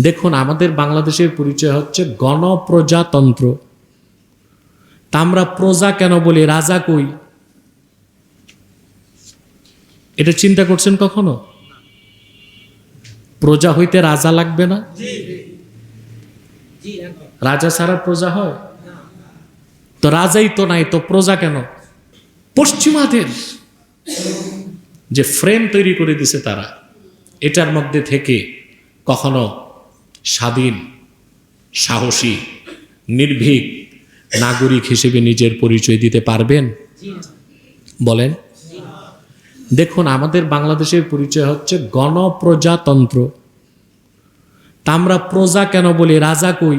দেখুন আমাদের বাংলাদেশের পরিচয় হচ্ছে গণপ্রজাতন্ত্র। তা আমরা প্রজা কেন বলি? রাজা কই? এটা চিন্তা করছেন কখনো? প্রজা হইতে রাজা লাগবে না? রাজা ছাড়া প্রজা হয়? তো রাজাই তো নাই তো প্রজা কেন? পশ্চিমাদের যে ফ্রেম তৈরি করে দিছে তারা এটার মধ্যে থেকে কখনো স্বাধীন, সাহসী, নির্ভীক নাগরিক হিসেবে নিজের পরিচয় দিতে পারবেন? বলেন। দেখুন, আমাদের বাংলাদেশের পরিচয় হচ্ছে গণপ্রজাতন্ত্র। তা আমরা প্রজা কেন বলি, রাজা কই?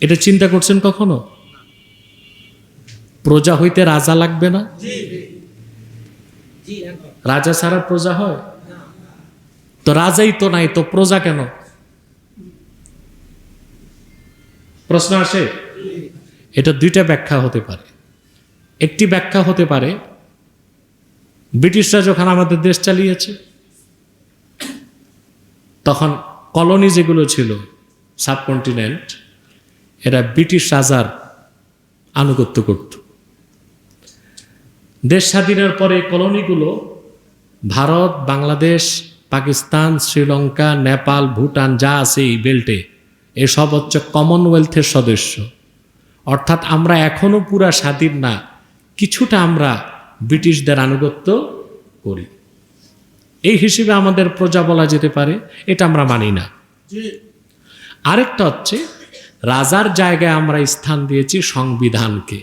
এটা চিন্তা করছেন কখনো? প্রজা হইতে রাজা লাগবে না? রাজা ছাড়া প্রজা হয়? তো রাজাই তো নাই, তো প্রজা কেন? প্রশ্ন আসে? এটা দুইটা ব্যাখ্যা হতে পারে। একটি ব্যাখ্যা হতে পারে, ব্রিটিশরা যখন আমাদের দেশ চালিয়েছে, তখন কলোনি যেগুলো ছিল, সাবকন্টিনেন্ট, এরা ব্রিটিশ রাজার আনুগত্য করত। দেশ স্বাধীনের পরে কলোনিগুলো ভারত, বাংলাদেশ পাকিস্তান শ্রীলঙ্কা নেপাল ভুটান যা আছে এই বেল্টে এসব হচ্ছে কমনওয়েলথের সদস্য। অর্থাৎ আমরা এখনও পুরা স্বাধীন না কিছুটা আমরা ব্রিটিশদের আনুগত্য করি। এই হিসেবে আমাদের প্রজা বলা যেতে পারে এটা আমরা মানি না। আরেকটা হচ্ছে রাজার জায়গায় আমরা স্থান দিয়েছি সংবিধানকে।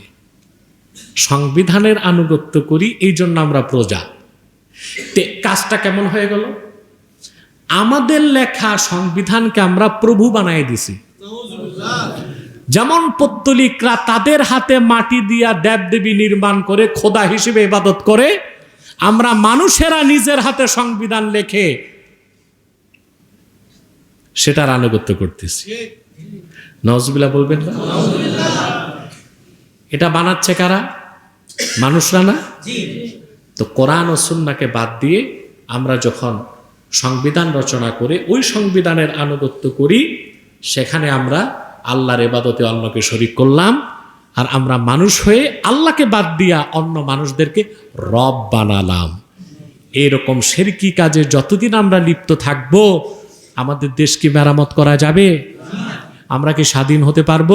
সংবিধানের আনুগত্য করি এই জন্য আমরা প্রজা। তে কাজটা কেমন হয়ে গেল? আমাদের লেখা সংবিধানকে আমরা প্রভু বানাই দিছি। যেমন পত্তলিকরা তাদের হাতে মাটি দিয়া দেবদেবী নির্মাণ করে, খোদা হিসেবে ইবাদত করে, আমরা মানুষেরা নিজের হাতে সংবিধান লেখে, সেটার আনুগত্য করতেছি। নজবিল্লা বলবেন এটা বানাচ্ছে কারা? মানুষরা না? তো কোরআন ও সুন্নাকে বাদ দিয়ে আমরা যখন সংবিধান রচনা করে ওই সংবিধানের আনুগত্য করি, সেখানে আমরা আল্লাহর এবাদতে অন্যকে শরিক করলাম, আর আমরা মানুষ হয়ে আল্লাহকে বাদ দিয়া অন্য মানুষদেরকে রব বানালাম। এইরকম সেরকি কাজে যতদিন আমরা লিপ্ত থাকব, আমাদের দেশকে মেরামত করা যাবে? আমরা কি স্বাধীন হতে পারব?